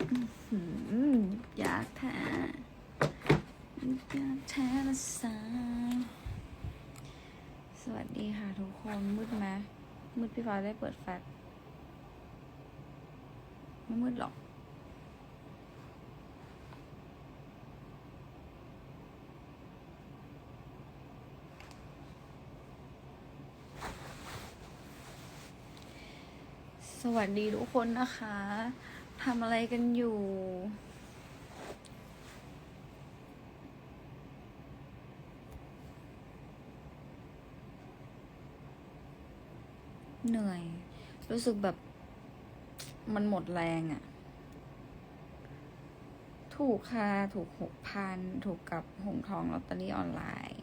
อยากแท้อยากแท้ละสาวสวัสดีค่ะทุกคน มืดไหมมืดพี่ฟ้าได้เปิดแฟลชไม่มืดหรอกสวัสดีทุกคนนะคะ ทำอะไรกันอยู่ เหนื่อย รู้สึกแบบมันหมดแรงอะ่ะ ถูกค่ะ ถูกหกพัน ถูกกับหงทองลอตเตอรี่ออนไลน์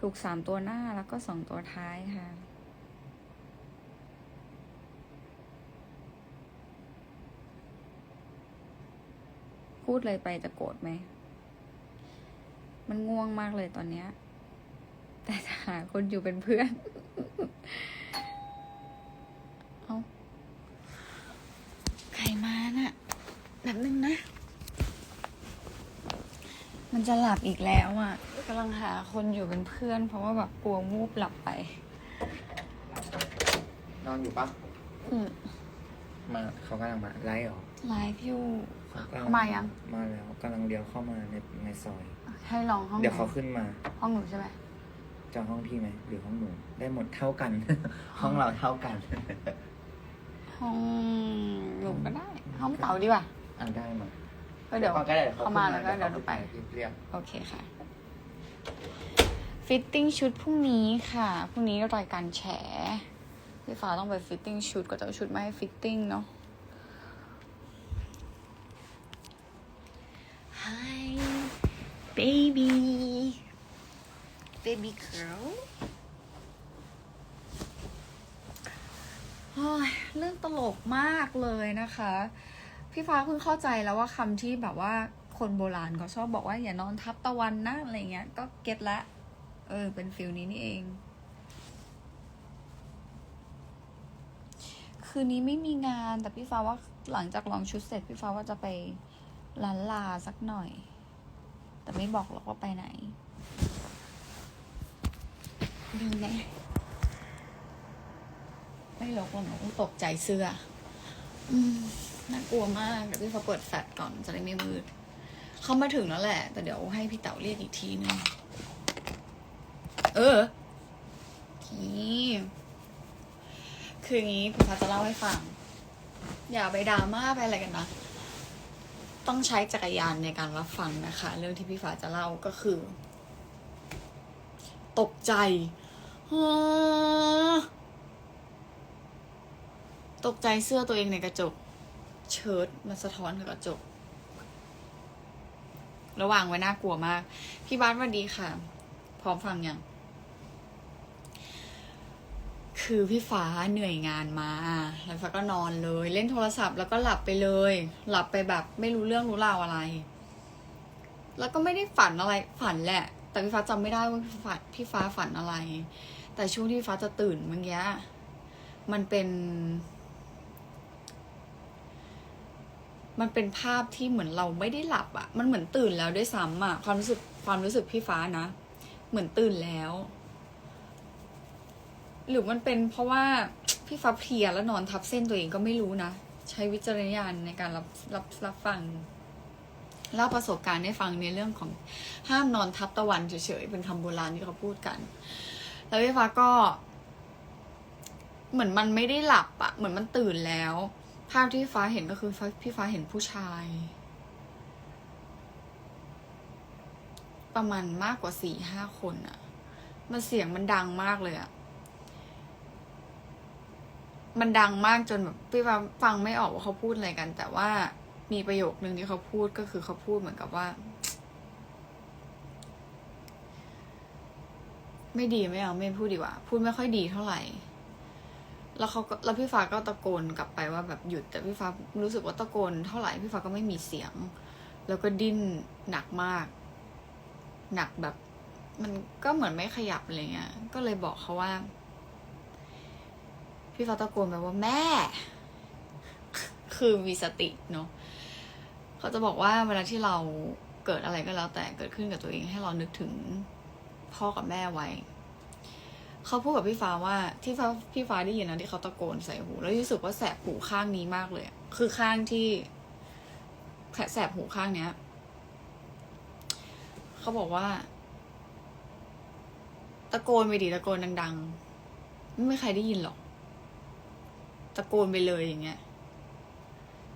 ถูกสามตัวหน้าแล้วก็สองตัวท้ายค่ะ พูดเลยไปจะโกรธไหม มันง่วงมากเลยตอนเนี้ย แต่จะหาคนอยู่เป็นเพื่อน เอาใครมาน่ะแบบนึงนะ มันจะหลับอีกแล้วอะกำลังหาคนอยู่เป็นเพื่อน เพราะว่าแบบกลัววูบหลับไป นอนอยู่ปะอืมมาเขากำลังมาไล่หรอ ไลฟ์อยู่เขกำลัมายัง มาแล้วกำลังเดียวเข้ามาในในซอย ให้ลองห้องเดี๋ยวไหนเขาขึ้นมา ห้องหนูใช่ไหมจะห้องพี่ไหมหรือห้องหนู ได้หมดเท่ากัน ห้องเราเท่ากัน ห้องหนูก็ได้ ห้องเต๋าดีกว่าอ่าได้มาก็เดี๋ยวก็ได้เข้ามาแล้วก็เดี๋ยวหนูไปเรียกโอเคค่ะ ฟิตติ้งชุดพรุ่งนี้ค่ะ พรุ่งนี้รายการแฉพี่ฟ้าต้องไปฟิตติ้งชุดก็จะเอาชุดมาให้ฟิตติ้งเนาะ baby baby girl โอ้ยเรื่องตลกมากเลยนะคะ พี่ฟ้าเพิ่งเข้าใจแล้วว่าคำที่แบบว่าคนโบราณเขาชอบบอกว่าอย่านอนทับตะวันนะอะไรเงี้ย ก็เก็ตละ เออ เป็นฟิลนี้นี่เอง คืนนี้ไม่มีงานแต่พี่ฟ้าว่าหลังจากลองชุดเสร็จพี่ฟ้าว่าจะไปร้านลาสักหน่อย แต่ไม่บอกหรอกว่าไปไหน ดีไหมไม่หรอกหรอกหนูตกใจเสื้อ อืมน่ากลัวมากเดี๋ยวพี่ฟ้าเปิดแฟลชก่อนจะได้ไม่มืดเข้ามาถึงแล้วแหละ แต่เดี๋ยวให้พี่เต๋าเรียกอีกทีนึง เออนี่คืออย่างนี้พี่ฟ้าจะเล่าให้ฟัง อย่าไปดราม่าไปอะไรกันนะ ต้องใช้จักรยานในการรับฟังนะคะ เรื่องที่พี่ฟ้าจะเล่าก็คือ ตกใจตกใจเสื้อตัวเองในกระจก เชิ้ตมันสะท้อนกับกระจก ระหว่างไว้น่ากลัวมาก พี่บ้านสวัสดีค่ะ พร้อมฟังยัง คือพี่ฟ้าเหนื่อยงานมาแล้วฟ้าก็นอนเลย เล่นโทรศัพท์แล้วก็หลับไปเลย หลับไปแบบไม่รู้เรื่องรู้ราวอะไร แล้วก็ไม่ได้ฝันอะไรฝันแหละ แต่พี่ฟ้าจำไม่ได้ว่าพี่ฟ้าพี่ฟ้าฝันอะไร แต่ช่วงที่ฟ้าจะตื่นเมื่อกี้มันเป็น มันเป็นภาพที่เหมือนเราไม่ได้หลับอะ่ะมันเหมือนตื่นแล้วด้วยซ้ำอะความรู้สึกความรู้สึกพี่ฟ้านะ เหมือนตื่นแล้ว หรือมันเป็นเพราะว่าพี่ฟ้าเพลียแล้วนอนทับเส้นตัวเองก็ไม่รู้นะ ใช้วิจารณญาณในการรับรับรับฟังเล่าประสบการณ์ให้ฟังในเรื่องของห้ามนอนทับตะวันเฉยๆเป็นคำโบราณที่เขาพูดกัน แล้วพี่ฟ้าก็ เหมือนมันไม่ได้หลับอะเหมือนมันตื่นแล้ว ภาพที่ฟ้าเห็นก็คือฟ้าพี่ฟ้าเห็นผู้ชาย ประมาณมากกว่าสี่ห้าคนอะมันเสียงมันดังมากเลยอะ มันดังมากจนแบบพี่ฟ้าฟังไม่ออกว่าเขาพูดอะไรกัน แต่ว่ามีประโยคนึงที่เขาพูดก็คือเขาพูดเหมือนกับว่า ไม่ดีไม่เอาไม่พูดดีกว่า พูดไม่ค่อยดีเท่าไหร่ แล้วเขาก็แล้วพี่ฟ้าก็ตะโกนกลับไปว่าแบบหยุด แต่พี่ฟ้ารู้สึกว่าตะโกนเท่าไหร่พี่ฟ้าก็ไม่มีเสียง แล้วก็ดิ้นหนักมาก หนักแบบ มันก็เหมือนไม่ขยับอะไรเงี้ยก็เลยบอกเขาว่า พี่ฟ้าตะโกนไปว่าแม่ คือมีสติเนาะเขาจะบอกว่าเวลาที่เราเกิดอะไรก็แล้ว แต่เกิดขึ้นกับตัวเองให้เรานึกถึงพ่อกับแม่ไว้ เขาพูดกับพี่ฟ้าว่าที่ฟ้าพี่ฟ้าได้ยินนะที่เขาตะโกนใส่หู แล้วรู้สึกว่าแสบหูข้างนี้มากเลย คือข้างที่แสบหูข้างเนี้ย เขาบอกว่า ตะโกนไปดิตะโกนดัง ๆ ไม่มีใครได้ยินหรอก ตะโกนไปเลยอย่างเงี้ย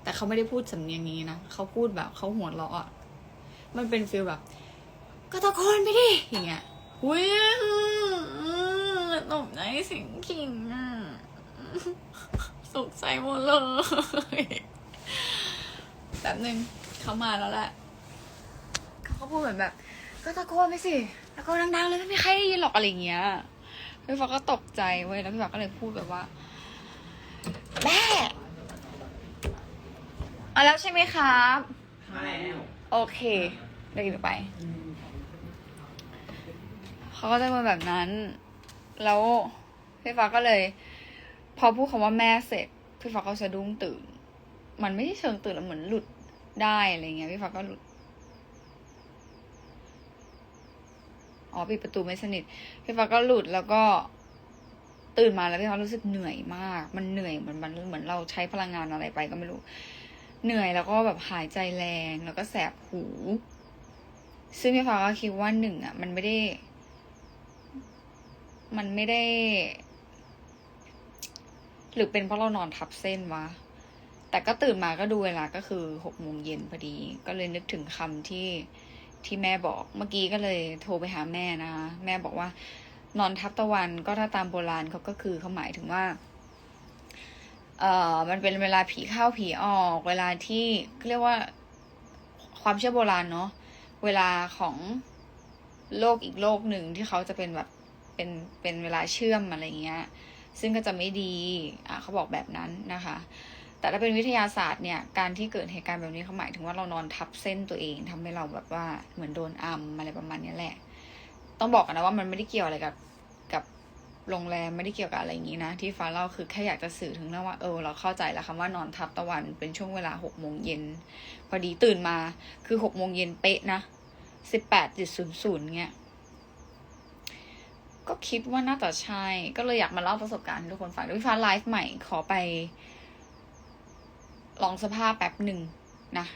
แต่เขาไม่ได้พูดสำเนียงนี้นะเขาพูดแบบเขาหัวเราะมันเป็นฟีลแบบ ก็ตะโกนไปดิอย่างเงี้ยอุ้ยตกใจเสิงขิงอะสุขใจหมดเลยแบบหนึ่งเขามาแล้วแหละเขาก็พูดเหมือนแบบ ก็ตะโกนไปสิตะโกนดังๆเลยไม่มีใครได้ยินหรอกอะไรอย่างเงี้ยพี่ฟ้าก็ตกใจเว้ยแล้วพี่ฟ้าก็เลยพูดแบบว่า แม่เอาแล้วใช่ไหมครับมาแล้วโอเคเดี๋ยวกินไป เขาก็จะมาแบบนั้น แล้วพี่ฟ้าก็เลย พอพูดคำว่าแม่เสร็จพี่ฟ้าก็สะดุ้งตื่น มันไม่ใช่เชิงตื่นแล้วเหมือนหลุดได้อะไรเงี้ยพี่ฟ้าก็หลุดอ๋อปิดประตูไม่สนิทพี่ฟ้าก็หลุดแล้วก็ ตื่นมาแล้วพี่ฟ้ารู้สึกเหนื่อยมาก มันเหนื่อยเหมือนมันเหมือนเราใช้พลังงานอะไรไปก็ไม่รู้ เหนื่อยแล้วก็แบบหายใจแรงแล้วก็แสบหู ซึ่งพี่ฟ้าก็คิดว่าหนึ่งอะ มันไม่ได้ มันไม่ได้ หรือเป็นเพราะเรานอนทับเส้นวะแต่ก็ตื่นมาก็ดูเวลาก็คือหกโมงเย็นพอดี ก็เลยนึกถึงคำที่ที่แม่บอกเมื่อกี้ก็เลยโทรไปหาแม่นะ แม่บอกว่า นอนทับตะวันก็ถ้าตามโบราณเขาก็คือเขาหมายถึงว่า เอ่อ มันเป็นเวลาผีเข้าผีออก เวลาที่เรียกว่าความเชื่อโบราณเนาะ เวลาของโลกอีกโลกหนึ่งที่เขาจะเป็นแบบเป็นเป็นเวลาเชื่อมอะไรเงี้ย ซึ่งก็จะไม่ดี อะเขาบอกแบบนั้นนะคะ แต่ถ้าเป็นวิทยาศาสตร์เนี่ย การที่เกิดเหตุการณ์แบบนี้เขาหมายถึงว่าเรานอนทับเส้นตัวเองทำให้เราแบบว่าเหมือนโดนอัมอะไรประมาณนี้แหละ ต้องบอกกันนะว่ามันไม่ได้เกี่ยวอะไรกับกับโรงแรมไม่ได้เกี่ยวกับอะไรอย่างนี้นะ ที่ฟ้าเล่าคือแค่อยากจะสื่อถึงเรื่องว่าเออเราเข้าใจแล้วคำว่านอนทับตะวันเป็นช่วงเวลาหกโมงเย็นพอดีตื่นมาคือหกโมงเย็นเป๊ะนะสิบแปดจุดศูนย์ศูนย์เงี้ยก็คิดว่าน่าจะใช่ ก็เลยอยากมาเล่าประสบการณ์ให้ทุกคนฟังดี๋ยวพี่ฟ้าไลฟ์ใหม่ขอไป ลองสภาพแป๊บหนึ่งนะ